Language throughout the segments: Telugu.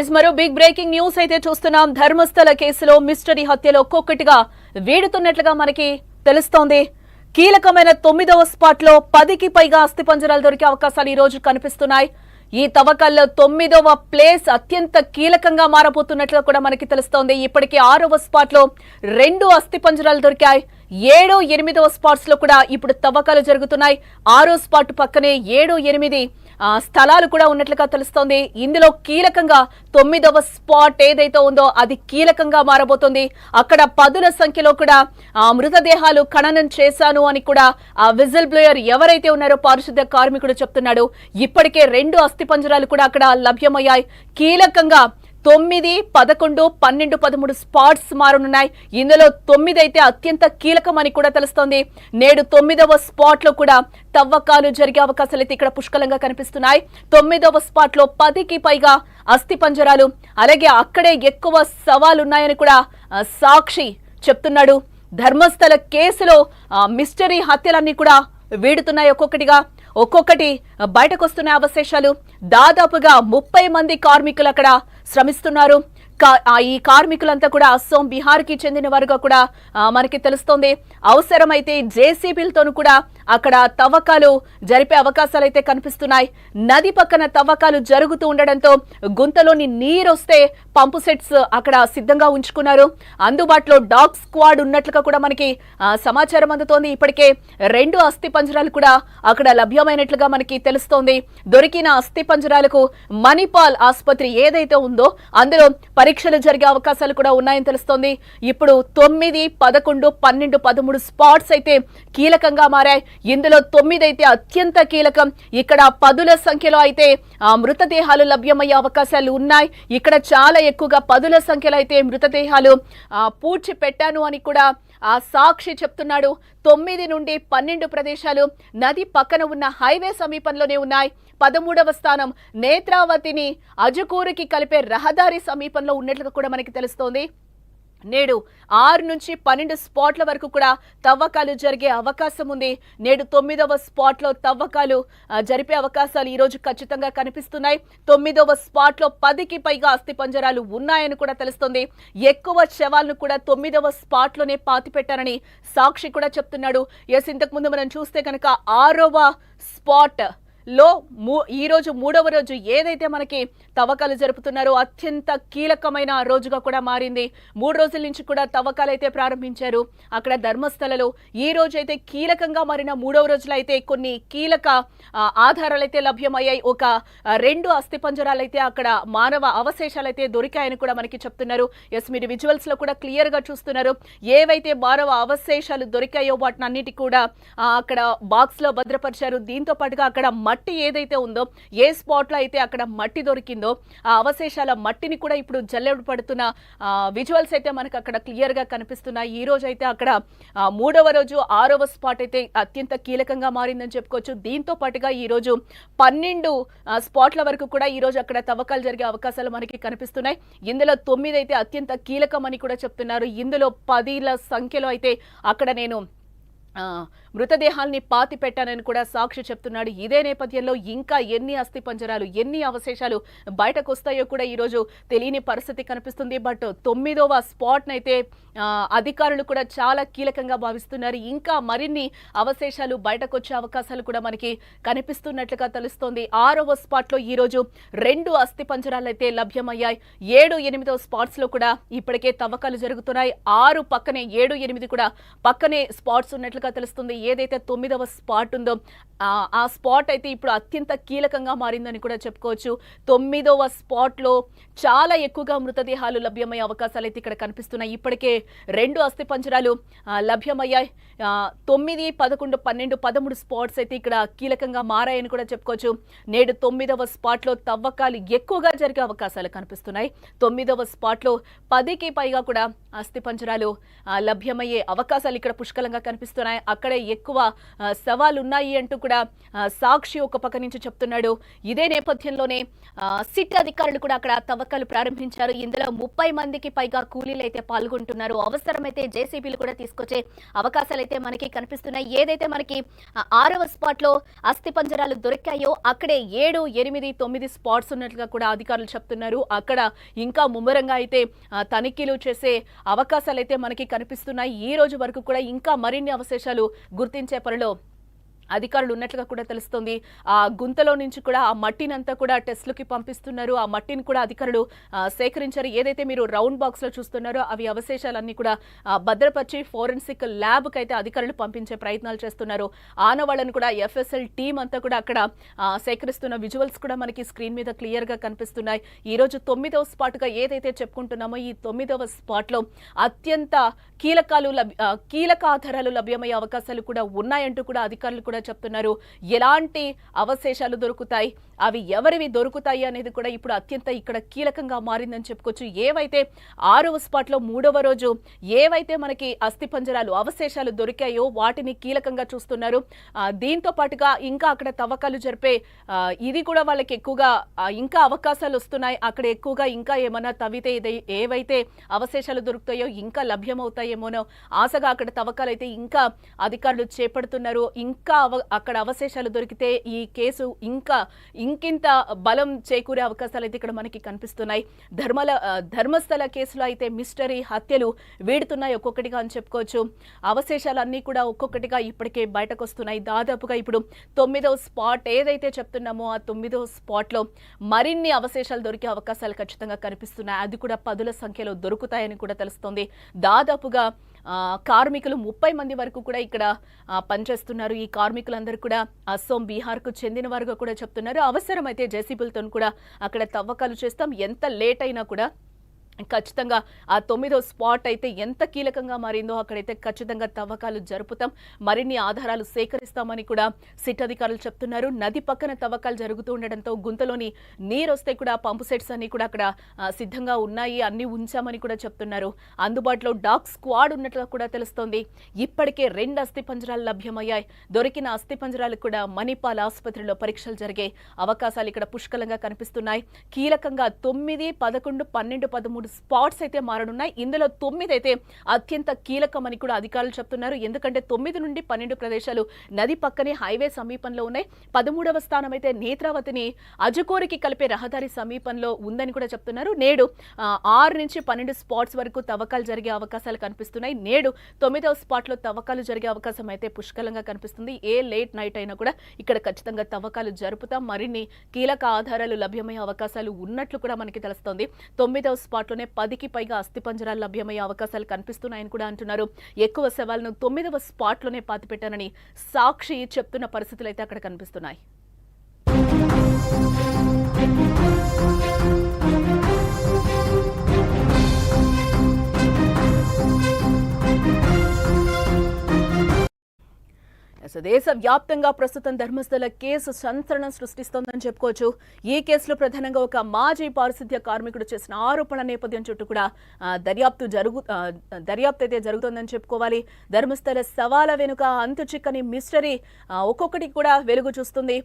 ఎస్ మరో బిగ్ బ్రేకింగ్ న్యూస్ అయితే చూస్తున్నాం. ధర్మస్థల కేసులో మిస్టరీ హత్యలో ఒక్కొక్కటిగా వీడుతున్నట్లుగా మనకి తెలుస్తోంది. కీలకమైన తొమ్మిదవ స్పాట్లో పదికి పైగా అస్థిపంజరాలు దొరికే అవకాశాలు ఈ రోజు కనిపిస్తున్నాయి. ఈ తవ్వకాల్లో తొమ్మిదవ ప్లేస్ అత్యంత కీలకంగా మారబోతున్నట్లుగా కూడా మనకి తెలుస్తోంది. ఇప్పటికే ఆరవ స్పాట్లో రెండు అస్థిపంజరాలు దొరికాయి. ఏడో ఎనిమిదవ స్పాట్స్లో కూడా ఇప్పుడు తవ్వకాలు జరుగుతున్నాయి. ఆరో స్పాట్ పక్కనే ఏడో ఎనిమిది స్థలాలు కూడా ఉన్నట్లుగా తెలుస్తోంది. ఇందులో కీలకంగా తొమ్మిదవ స్పాట్ ఏదైతే ఉందో అది కీలకంగా మారబోతుంది. అక్కడ పదుల సంఖ్యలో కూడా ఆ, మృతదేహాలు ఖననం చేశాను అని కూడా ఆ విజిల్ బ్లోయర్ ఎవరైతే ఉన్నారో పారిశుద్ధ్య కార్మికుడు చెప్తున్నాడు. ఇప్పటికే రెండు అస్థిపంజరాలు కూడా అక్కడ లభ్యమయ్యాయి. కీలకంగా తొమ్మిది పదకొండు పన్నెండు పదమూడు స్పాట్స్ మారనున్నాయి. ఇందులో తొమ్మిది అయితే అత్యంత కీలకమని కూడా తెలుస్తోంది. నేడు తొమ్మిదవ స్పాట్లో కూడా తవ్వకాలు జరిగే అవకాశాలు అయితే ఇక్కడ పుష్కలంగా కనిపిస్తున్నాయి. తొమ్మిదవ స్పాట్లో పదికి పైగా అస్థి పంజరాలు అలాగే అక్కడే ఎక్కువ సవాలున్నాయని కూడా సాక్షి చెప్తున్నాడు. ధర్మస్థల కేసులో మిస్టరీ హత్యలన్నీ కూడా వీడుతున్నాయి ఒక్కొక్కటిగా. ఒక్కొక్కటి బయటకు వస్తున్న అవశేషాలు. దాదాపుగా ముప్పై మంది కార్మికులు అక్కడ శ్రమిస్తున్నారు. ఈ కార్మికులంతా కూడా అస్సోం బీహార్కి చెందిన వారుగా కూడా మనకి తెలుస్తోంది. అవసరమైతే జేసీబీలతోనూ కూడా అక్కడ తవ్వకాలు జరిపే అవకాశాలు అయితే కనిపిస్తున్నాయి. నది పక్కన తవ్వకాలు జరుగుతూ ఉండడంతో గుంతలోని నీరు వస్తే పంపు సెట్స్ అక్కడ సిద్ధంగా ఉంచుకున్నారు. అందుబాటులో డాగ్ స్క్వాడ్ ఉన్నట్లుగా కూడా మనకి సమాచారం అందుతోంది. ఇప్పటికే రెండు అస్థి పంజరాలు కూడా అక్కడ లభ్యమైనట్లుగా మనకి తెలుస్తోంది. దొరికిన అస్థి పంజరాలకు మణిపాల్ ఆసుపత్రి ఏదైతే ఉందో అందులో పరీక్షలు జరిగే అవకాశాలు కూడా ఉన్నాయని తెలుస్తోంది. ఇప్పుడు తొమ్మిది పదకొండు పన్నెండు పదమూడు స్పాట్స్ అయితే కీలకంగా మారాయి. ఇందులో తొమ్మిది అయితే అత్యంత కీలకం. ఇక్కడ పదుల సంఖ్యలో అయితే మృతదేహాలు లభ్యమయ్యే అవకాశాలు ఉన్నాయి. ఇక్కడ చాలా ఎక్కువగా పదుల సంఖ్యలో అయితే మృతదేహాలు పూడ్చి పెట్టాను అని కూడా ఆ సాక్షి చెప్తున్నాడు. తొమ్మిది నుండి పన్నెండు ప్రదేశాలు నది పక్కన ఉన్న హైవే సమీపంలోనే ఉన్నాయి. పదమూడవ స్థానం నేత్రావతిని అజకూరుకి కలిపే రహదారి సమీపంలో ఉన్నట్లుగా కూడా మనకి తెలుస్తోంది. నేడు ఆరు నుంచి పన్నెండు స్పాట్ల వరకు కూడా తవ్వకాలు జరిగే అవకాశం ఉంది. నేడు తొమ్మిదవ స్పాట్లో తవ్వకాలు జరిపే అవకాశాలు ఈరోజు ఖచ్చితంగా కనిపిస్తున్నాయి. తొమ్మిదవ స్పాట్లో పదికి పైగా అస్థి పంజరాలు ఉన్నాయని కూడా తెలుస్తుంది. ఎక్కువ శవాలను కూడా తొమ్మిదవ స్పాట్లోనే పాతి పెట్టారని సాక్షి కూడా చెప్తున్నాడు. ఎస్ ఇంతకుముందు మనం చూస్తే కనుక ఆరవ స్పాట్ లో మూ ఈ రోజు మూడవ రోజు ఏదైతే మనకి తవ్వకాలు జరుపుతున్నారో అత్యంత కీలకమైన రోజుగా కూడా మారింది. మూడు రోజుల నుంచి కూడా తవ్వకాలు అయితే ప్రారంభించారు. అక్కడ ధర్మస్థలలో ఈ రోజు అయితే కీలకంగా మారిన మూడవ రోజులో అయితే కొన్ని కీలక ఆధారాలు అయితే లభ్యమయ్యాయి. ఒక రెండు అస్థిపంజరాలు అయితే అక్కడ మానవ అవశేషాలు అయితే దొరికాయని కూడా మనకి చెప్తున్నారు. ఎస్ మీరు విజువల్స్లో కూడా క్లియర్గా చూస్తున్నారు. ఏవైతే మానవ అవశేషాలు దొరికాయో వాటిని అన్నిటి కూడా అక్కడ బాక్స్లో భద్రపరిచారు. దీంతో పాటుగా అక్కడ మట్టి ఏదైతే ఉందో ఏ స్పాట్లో అయితే అక్కడ మట్టి దొరికిందో ఆ అవశేషాల మట్టిని కూడా ఇప్పుడు జల్లెడు పడుతున్న విజువల్స్ అయితే మనకు అక్కడ క్లియర్గా కనిపిస్తున్నాయి. ఈ రోజు అయితే అక్కడ మూడవ రోజు ఆరవ స్పాట్ అయితే అత్యంత కీలకంగా మారిందని చెప్పుకోవచ్చు. దీంతో పాటుగా ఈరోజు పన్నెండు స్పాట్ల వరకు కూడా ఈ రోజు అక్కడ తవ్వకాలు జరిగే అవకాశాలు మనకి కనిపిస్తున్నాయి. ఇందులో తొమ్మిది అయితే అత్యంత కీలకమని కూడా చెప్తున్నారు. ఇందులో పదిల సంఖ్యలో అయితే అక్కడ నేను మృతదేహాల్ని పాతి పెట్టానని కూడా సాక్షి చెప్తున్నాడు. ఇదే నేపథ్యంలో ఇంకా ఎన్ని అస్థి పంజరాలు ఎన్ని అవశేషాలు బయటకు వస్తాయో కూడా ఈరోజు తెలియని పరిస్థితి కనిపిస్తుంది. బట్ తొమ్మిదవ స్పాట్నైతే అధికారులు కూడా చాలా కీలకంగా భావిస్తున్నారు. ఇంకా మరిన్ని అవశేషాలు బయటకు వచ్చే అవకాశాలు కూడా మనకి కనిపిస్తున్నట్లుగా తెలుస్తోంది. ఆరవ స్పాట్లో ఈరోజు ఈ రోజు రెండు అస్థి పంజరాలు అయితే లభ్యమయ్యాయి. ఏడు ఎనిమిదవ స్పాట్స్లో కూడా ఇప్పటికే తవ్వకాలు జరుగుతున్నాయి. ఆరు పక్కనే ఏడు ఎనిమిది కూడా పక్కనే స్పాట్స్ ఉన్నట్లుగా తెలుస్తుంది. ఏదైతే తొమ్మిదవ స్పాట్ ఉందో ఆ, స్పాట్ అయితే ఇప్పుడు అత్యంత కీలకంగా మారిందని కూడా చెప్పుకోవచ్చు. తొమ్మిదవ స్పాట్లో చాలా ఎక్కువగా మృతదేహాలు లభ్యమయ్యే అవకాశాలు అయితే ఇక్కడ కనిపిస్తున్నాయి. ఇప్పటికే రెండు అస్థిపంజరాలు లభ్యమయ్యాయి. తొమ్మిది పదకొండు పన్నెండు పదమూడు స్పాట్స్ అయితే ఇక్కడ కీలకంగా మారాయని కూడా చెప్పుకోవచ్చు. నేడు తొమ్మిదవ స్పాట్లో తవ్వకాలు ఎక్కువగా జరిగే అవకాశాలు కనిపిస్తున్నాయి. తొమ్మిదవ స్పాట్లో పదికి పైగా కూడా అస్థిపంజరాలు లభ్యమయ్యే అవకాశాలు ఇక్కడ పుష్కలంగా కనిపిస్తున్నాయి. అక్కడే ఎక్కువ సవాలు ఉన్నాయి అంటూ కూడా సాక్షి ఒక పక్క నుంచి చెప్తున్నాడు. ఇదే నేపథ్యంలోనే సిట్ అధికారులు కూడా అక్కడ తవ్వకాలు ప్రారంభించారు. ఇందులో ముప్పై మందికి పైగా కూలీలు అయితే పాల్గొంటున్నారు. అవసరమైతే జేసీబీలు కూడా తీసుకొచ్చే అవకాశాలు అయితే మనకి కనిపిస్తున్నాయి. ఏదైతే మనకి ఆరవ స్పాట్లో అస్థి పంజరాలు దొరికాయో అక్కడే ఏడు ఎనిమిది తొమ్మిది స్పాట్స్ ఉన్నట్లుగా కూడా అధికారులు చెప్తున్నారు. అక్కడ ఇంకా ముమ్మరంగా అయితే తనిఖీలు చేసే అవకాశాలు అయితే మనకి కనిపిస్తున్నాయి. ఈ రోజు వరకు కూడా ఇంకా మరిన్ని అవశేషాలు గుర్తించే పనిలో అధికారులు ఉన్నట్లుగా కూడా తెలుస్తుంది. ఆ గుంతలో నుంచి కూడా ఆ మట్టిని అంతా కూడా టెస్ట్లకి పంపిస్తున్నారు. ఆ మట్టిని కూడా అధికారులు సేకరించారు. ఏదైతే మీరు రౌండ్ బాక్స్లో చూస్తున్నారో అవి అవశేషాలన్నీ కూడా భద్రపరిచి ఫోరెన్సిక్ ల్యాబ్కి అయితే అధికారులు పంపించే ప్రయత్నాలు చేస్తున్నారు. ఆనవాళ్ళను కూడా ఎఫ్ఎస్ఎల్ టీం అంతా కూడా అక్కడ సేకరిస్తున్న విజువల్స్ కూడా మనకి స్క్రీన్ మీద క్లియర్గా కనిపిస్తున్నాయి. ఈరోజు తొమ్మిదవ స్పాట్గా ఏదైతే చెప్పుకుంటున్నామో ఈ తొమ్మిదవ స్పాట్లో అత్యంత కీలకాలు లభ్య- కీలక ఆధారాలు లభ్యమయ్యే అవకాశాలు కూడా ఉన్నాయంటూ కూడా అధికారులు కూడా చెప్తున్నారు. ఎలాంటి అవశేషాలు దొరుకుతాయి? అవి ఎవరివి దొరుకుతాయి అనేది కూడా ఇప్పుడు అత్యంత ఇక్కడ కీలకంగా మారిందని చెప్పుకోవచ్చు. ఏవైతే ఆరవ స్పాట్లో మూడవ రోజు ఏవైతే మనకి అస్థిపంజరాలు అవశేషాలు దొరికాయో వాటిని కీలకంగా చూస్తున్నారు. దీంతో పాటుగా ఇంకా అక్కడ తవ్వకాలు జరిపే ఇది కూడా వాళ్ళకి ఎక్కువగా ఇంకా అవకాశాలు వస్తున్నాయి. అక్కడ ఎక్కువగా ఇంకా ఏమైనా తవ్వితే ఏవైతే అవశేషాలు దొరుకుతాయో ఇంకా లభ్యమవుతాయేమోనో ఆశగా అక్కడ తవ్వకాలు అయితే ఇంకా అధికారులు చేపడుతున్నారు. ఇంకా అవ- అక్కడ అవశేషాలు దొరికితే ఈ కేసు ఇంకా ఇంకింత బలం చేకూరే అవకాశాలు అయితే ఇక్కడ మనకి కనిపిస్తున్నాయి. ధర్మల ధర్మస్థల కేసులో అయితే మిస్టరీ హత్యలు వీడుతున్నాయి ఒక్కొక్కటిగా అని చెప్పుకోవచ్చు. అవశేషాలు అన్నీ కూడా ఒక్కొక్కటిగా ఇప్పటికే బయటకు వస్తున్నాయి దాదాపుగా ఇప్పుడు తొమ్మిదవ స్పాట్ ఏదైతే చెప్తున్నామో ఆ తొమ్మిదవ స్పాట్లో మరిన్ని అవశేషాలు దొరికే అవకాశాలు ఖచ్చితంగా కనిపిస్తున్నాయి. అది కూడా పదుల సంఖ్యలో దొరుకుతాయని కూడా తెలుస్తోంది. దాదాపుగా కార్మికులు ముప్పై మంది వరకు కూడా ఇక్కడ పనిచేస్తున్నారు. ఈ కార్మికులందరూ కూడా అస్సోం బీహార్కు చెందిన వారుగా కూడా చెప్తున్నారు. అవసరమైతే జేసీబులతో కూడా అక్కడ తవ్వకాలు చేస్తాం. ఎంత లేట్ అయినా కూడా ఖచ్చితంగా ఆ తొమ్మిదో స్పాట్ అయితే ఎంత కీలకంగా మారిందో అక్కడైతే ఖచ్చితంగా తవ్వకాలు జరుపుతాం. మరిన్ని ఆధారాలు సేకరిస్తామని కూడా సిట్ అధికారులు చెప్తున్నారు. నది పక్కన తవ్వకాలు జరుగుతూ ఉండడంతో గుంతలోని నీరు వస్తే కూడా పంపు సెట్స్ అన్ని కూడా అక్కడ సిద్ధంగా ఉన్నాయి. అన్ని ఉంచామని కూడా చెప్తున్నారు. అందుబాటులో డాగ్ స్క్వాడ్ ఉన్నట్లుగా కూడా తెలుస్తోంది. ఇప్పటికే రెండు అస్థి పంజరాలు లభ్యమయ్యాయి. దొరికిన అస్థి పంజరాలు కూడా మణిపాల్ ఆసుపత్రిలో పరీక్షలు జరిగే అవకాశాలు ఇక్కడ పుష్కలంగా కనిపిస్తున్నాయి. కీలకంగా తొమ్మిది పదకొండు పన్నెండు పదమూడు స్పాట్స్ అయితే మారనున్నాయి. ఇందులో తొమ్మిది అయితే అత్యంత కీలకమని కూడా అధికారులు చెప్తున్నారు. ఎందుకంటే తొమ్మిది నుండి పన్నెండు ప్రదేశాలు నది పక్కనే హైవే సమీపంలో ఉన్నాయి. పదమూడవ స్థానం అయితే నేత్రావతిని అజకోరికి కలిపే రహదారి సమీపంలో ఉందని కూడా చెప్తున్నారు. నేడు ఆరు నుంచి పన్నెండు స్పాట్స్ వరకు తవ్వకాలు జరిగే అవకాశాలు కనిపిస్తున్నాయి. నేడు తొమ్మిదవ స్పాట్లో తవ్వకాలు జరిగే అవకాశం అయితే పుష్కలంగా కనిపిస్తుంది. ఏ లేట్ నైట్ అయినా కూడా ఇక్కడ ఖచ్చితంగా తవ్వకాలు జరుపుతాం. మరిన్ని కీలక ఆధారాలు లభ్యమయ్యే అవకాశాలు ఉన్నట్లు కూడా మనకి తెలుస్తోంది. తొమ్మిదవ రోజుల్లోనే పదికి పైగా అస్థిపంజరాలు లభ్యమయ్యే అవకాశాలు కనిపిస్తున్నాయని కూడా అంటున్నారు. ఎక్కువ శవాలను తొమ్మిదవ స్పాట్లోనే పాతిపెట్టానని సాక్షి చెప్తున్న పరిస్థితులు అయితే అక్కడ కనిపిస్తున్నాయి. ఎస్, దేశవ్యాప్తంగా ప్రస్తుతం ధర్మస్థల కేసు సంచలనం సృష్టిస్తోందని చెప్పుకోవచ్చు. ఈ కేసులో ప్రధానంగా ఒక మాజీ పారిశుద్ధ్య కార్మికుడు చేసిన ఆరోపణ నేపథ్యం చుట్టూ కూడా దర్యాప్తు జరుగు దర్యాప్తు అయితే జరుగుతోందని చెప్పుకోవాలి. ధర్మస్థల సవాల వెనుక అంతు చిక్కని మిస్టరీ ఒక్కొక్కటి కూడా వెలుగు చూస్తుంది.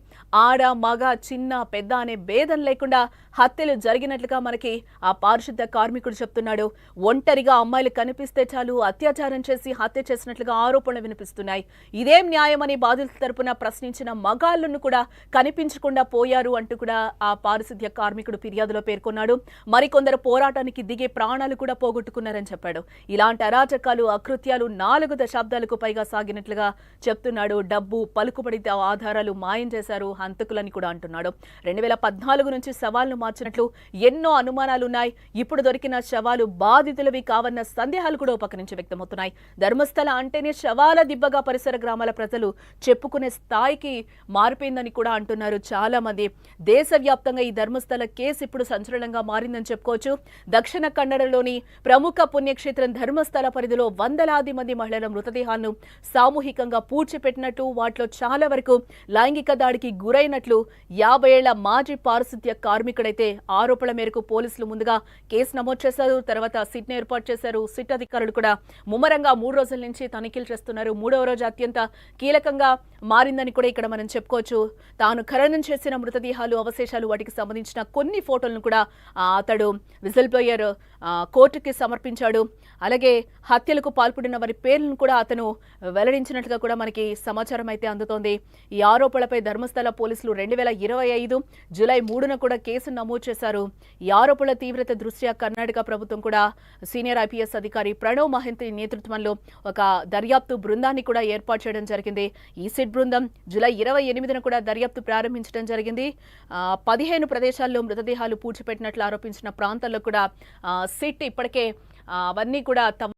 ఆడ మగ చిన్న పెద్ద అనే భేదం లేకుండా హత్యలు జరిగినట్లుగా మనకి ఆ పారిశుద్ధ్య కార్మికుడు చెప్తున్నాడు. ఒంటరిగా అమ్మాయిలు కనిపిస్తే చాలు అత్యాచారం చేసి హత్య చేసినట్లుగా ఆరోపణలు వినిపిస్తున్నాయి. ఇదేం న్యాయం? న్యాయమని బాధితుల తరపున ప్రశ్నించిన మగాళ్ళను కూడా కనిపించకుండా పోయారు అంటూ కూడా ఆ పారిశుద్ధ్య కార్మికుడు ఫిర్యాదులో పేర్కొన్నాడు. మరికొందరు పోరాటానికి దిగే ప్రాణాలు కూడా పోగొట్టుకున్నారని చెప్పాడు. ఇలాంటి అరాచకాలు అకృత్యాలు నాలుగు దశాబ్దాలకు పైగా సాగినట్లుగా చెప్తున్నాడు. డబ్బు పలుకుబడి ఆధారాలు మాయం చేశారు హంతకులని కూడా అంటున్నాడు. రెండు వేల పద్నాలుగు నుంచి సవాల్ను మార్చినట్లు ఎన్నో అనుమానాలున్నాయి. ఇప్పుడు దొరికిన శవాలు బాధితులవి కావన్న సందేహాలు కూడా ఒక వ్యక్తమవుతున్నాయి. ధర్మస్థల అంటేనే శవాల దిబ్బగా పరిసర గ్రామాల ప్రజలు అసలు చెప్పుకునే స్థాయికి మారిపోయిందని కూడా అంటున్నారు చాలా మంది దేశవ్యాప్తంగా ఈ ధర్మస్థల కేసు ఇప్పుడు సంచలనంగా మారిందని చెప్పుకోవచ్చు. దక్షిణ కన్నడలోని ప్రముఖ పుణ్యక్షేత్రం ధర్మస్థల పరిధిలో వందలాది మంది మహిళల మృతదేహాలను సామూహికంగా పూడ్చిపెట్టినట్టు వాటిలో చాలా వరకు లైంగిక దాడికి గురైనట్లు యాభై ఏళ్ళ మాజీ పారిశుద్ధ్య కార్మికుడైతే ఆరోపణల మేరకు పోలీసులు ముందుగా కేసు నమోదు చేశారు. తర్వాత సిట్ని ఏర్పాటు చేశారు. సిట్ అధికారులు కూడా ముమ్మరంగా మూడు రోజుల నుంచి తనిఖీలు చేస్తున్నారు. మూడవ రోజు అత్యంత కీలకంగా మారిందని కూడా ఇక్కడ మనం చెప్పుకోవచ్చు. తాను ఖననం చేసిన మృతదేహాలు అవశేషాలు వాటికి సంబంధించిన కొన్ని ఫోటోలను కూడా అతడు విజిల్ బ్లోయర్ కోర్టుకి సమర్పించాడు. అలాగే హత్యలకు పాల్పడిన వారి పేర్లను కూడా అతను వెల్లడించినట్లుగా కూడా మనకి సమాచారం అయితే అందుతోంది. ఈ ఆరోపణలపై ధర్మస్థల పోలీసులు రెండు వేల ఇరవై ఐదు జూలై మూడున కూడా కేసు నమోదు చేశారు. ఈ ఆరోపణల తీవ్రత దృష్ట్యా కర్ణాటక ప్రభుత్వం కూడా సీనియర్ ఐపీఎస్ అధికారి ప్రణవ్ మహంతి నేతృత్వంలో ఒక దర్యాప్తు బృందాన్ని కూడా ఏర్పాటు చేయడం జరిగింది. ఈ సిట్ బృందం జూలై ఇరవై ఎనిమిదిన కూడా దర్యాప్తు ప్రారంభించడం జరిగింది. ఆ, పదిహేను ప్రదేశాల్లో మృతదేహాలు పూడ్చిపెట్టినట్లు ఆరోపించిన ప్రాంతాల్లో కూడా సిట్ ఇప్పటికే అవన్నీ కూడా తమ